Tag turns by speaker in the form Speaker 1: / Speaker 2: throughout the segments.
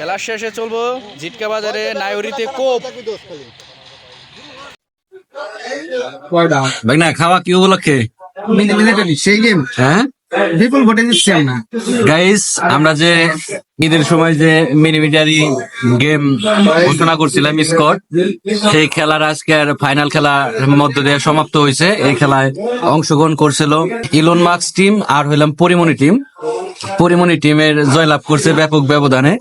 Speaker 1: খেলার শেষে চলবো জিটকা বাজারে নায়রিতে কোপ।
Speaker 2: খাওয়া কি উপলক্ষে?
Speaker 3: সেই গেম
Speaker 2: হ্যাঁ?
Speaker 3: বিপুল ভোটে দিচ্ছি আমরা
Speaker 2: গাইস আমরা যে ঈদের সময় যে মিনিমিটারি গেম ঘোষণা করছিলাম স্কট সেই খেলার আজকের ফাইনাল খেলার মধ্য দিয়ে সমাপ্ত হয়েছে। এই খেলায় অংশগ্রহণ করছিল ইলন মার্কস টিম আর হইলাম পরিমণি টিম পরিমণি টিমের জয়লাভ করছে ব্যাপক ব্যবধানে।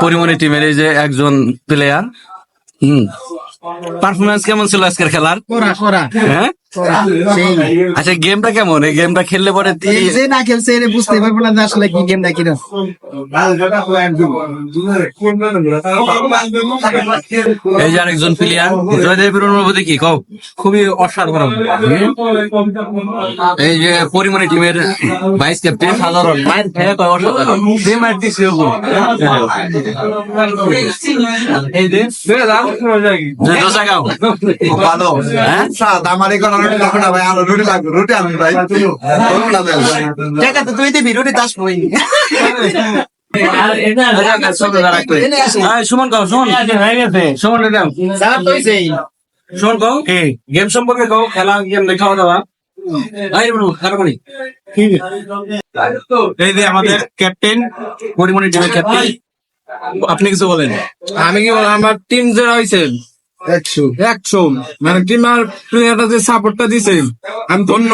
Speaker 2: পরিমণি টিমের এই যে একজন প্লেয়ার হম। পারফরমেন্স কেমন ছিল আজকের খেলার?
Speaker 3: করা করা।
Speaker 2: হ্যাঁ? আচ্ছা গেমটা কেমন এই গেমটা খেললে পরে
Speaker 3: যে না খেলছে এর বুঝতে পারব না আসলে কি গেমটা কিরম
Speaker 2: এই যে আরেকজন প্লেয়ার জয়দেবের অনুভূতি কি কও
Speaker 4: খুবই অসাধারণ
Speaker 2: এই যে পরিমণি টিমের ভাইস ক্যাপ্টেন সাধারণ মায়ের খেয়ে কয় অসাধারণ
Speaker 4: এই যে
Speaker 2: যে দোসা খাও
Speaker 4: ভালো
Speaker 2: হ্যাঁ
Speaker 4: এখন রুটি লাগবে না ভাই আমার রুটি লাগবে রুটি আমি ভাই। বলুন না ভাই।
Speaker 3: টাকা তো তুই দিবি রুটি দাস বই।
Speaker 2: সুমন কও সুমন। সুমন রে দাও।
Speaker 3: সালাম তো হইছেই।
Speaker 2: সুমন কও গেম সম্পর্কে কও খেলা গেম খাওয়া দাওয়া। এই
Speaker 4: যে আমাদের ক্যাপ্টেন
Speaker 2: পরিমণি টিমের ক্যাপ্টেন
Speaker 4: আপনি কিছু বলেন। আমি কি বললাম আমার টিম যে হয়েছে একশো একশো মানে টিম আর প্লেয়ারটা যে সাপোর্টটা দিছে আমি ধন্য।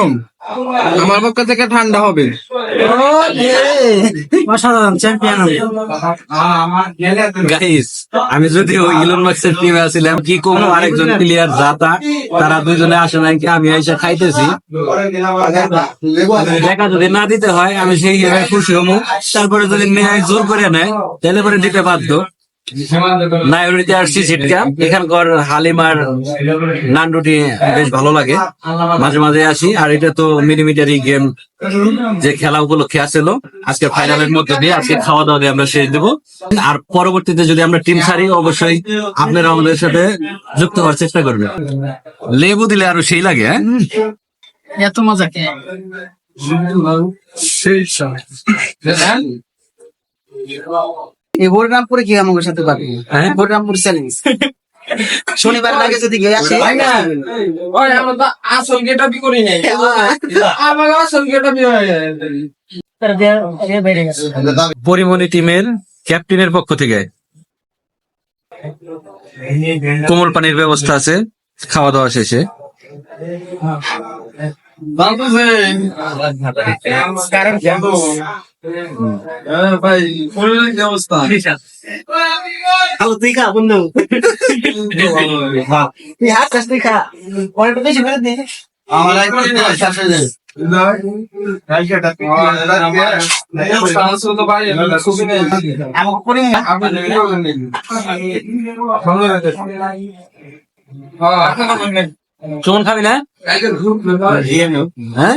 Speaker 4: আমার পক্ষ থেকে ঠান্ডা হবে।
Speaker 3: অসাধারণ চ্যাম্পিয়ন
Speaker 2: গাইস আমি যদি ওই ইলন মার্কসের টিমে আছিলাম কি কোনো আরেকজন প্লেয়ার যাতা তারা দুজনে আসে নাই কি আমি এসে খাইতেছি। দেখা যদি না দিতে হয় আমি সেই খুশি হব তারপরে যদি মেয়ে জোর করে নেয় তাহলে পরে দিতে বাধ্য। নাইরিতে আসছি ছিটকা এখানকার হালিমার নান্ডুটি বেশ ভালো লাগে। মাঝে মাঝে আসি আর এটা তো মিলিমিটারি গেম যে খেলা উপলক্ষে আসছিল আজকে ফাইনালের মধ্যে দিয়ে আজকে খাওয়া দাওয়া দিয়ে আমরা শেষ দেবো। আর পরবর্তীতে যদি আমরা টিম ছাড়ি অবশ্যই আপনারা আমাদের সাথে যুক্ত হওয়ার চেষ্টা করবেন। লেবু দিলে আরও সেই লাগে হ্যাঁ?
Speaker 3: এত মজা কে? এই হরিরামপুরে কি আমাদের সাথে পারবে
Speaker 2: হ্যাঁ?
Speaker 3: হরিরামপুর চ্যালেঞ্জ। শনিবার লাগে যদি গিয়ে আসে।
Speaker 4: আসল গেটা বি করি নাই। আমার আসল গেটা বি
Speaker 2: পরিমণি টিমের ক্যাপ্টেনের পক্ষ থেকে। কোমল পানির ব্যবস্থা আছে খাওয়া দাওয়া শেষে।
Speaker 3: কারণ
Speaker 4: ভাই শরীরের কি অবস্থা?
Speaker 3: আলো তুই খা বন্ধু। তুই হাত কাছ তুই খা। পরেরটা বেশি করে দে।
Speaker 4: আমার
Speaker 2: চুমন খাবি না? হ্যাঁ?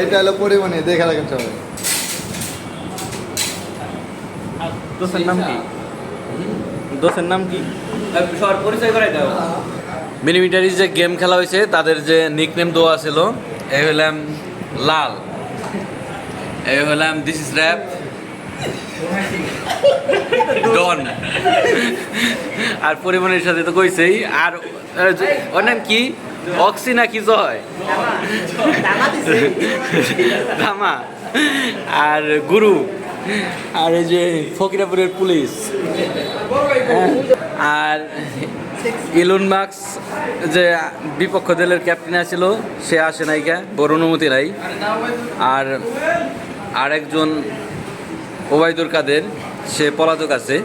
Speaker 4: এইটা হলো পরিমাণে দেখে রাখেন সবাই
Speaker 1: দোষের নাম কি? দোষের নাম কি?
Speaker 2: সবার পরিচয় করাই দাও। মিনিমিটারি যে গেম খেলা হয়েছে তাদের যে নিকনেম দেওয়া ছিল এই হলাম লাল। এই হলাম দিস ইজ র্যাপ ডন আর পরিমাণের সাথে তো কইছেই আর ওর নাম কি? অক্সি না কি জয়? আর গুরু, আর এই যে ফকিরাপুরের পুলিশ। আর ইলন মার্কস যে বিপক্ষ দলের ক্যাপ্টেন আছিল সে আসে নাইকা বড় অনুমতি নাই। আর আরেকজন ওবায়দুর কাদের, সে পলাতক আছে।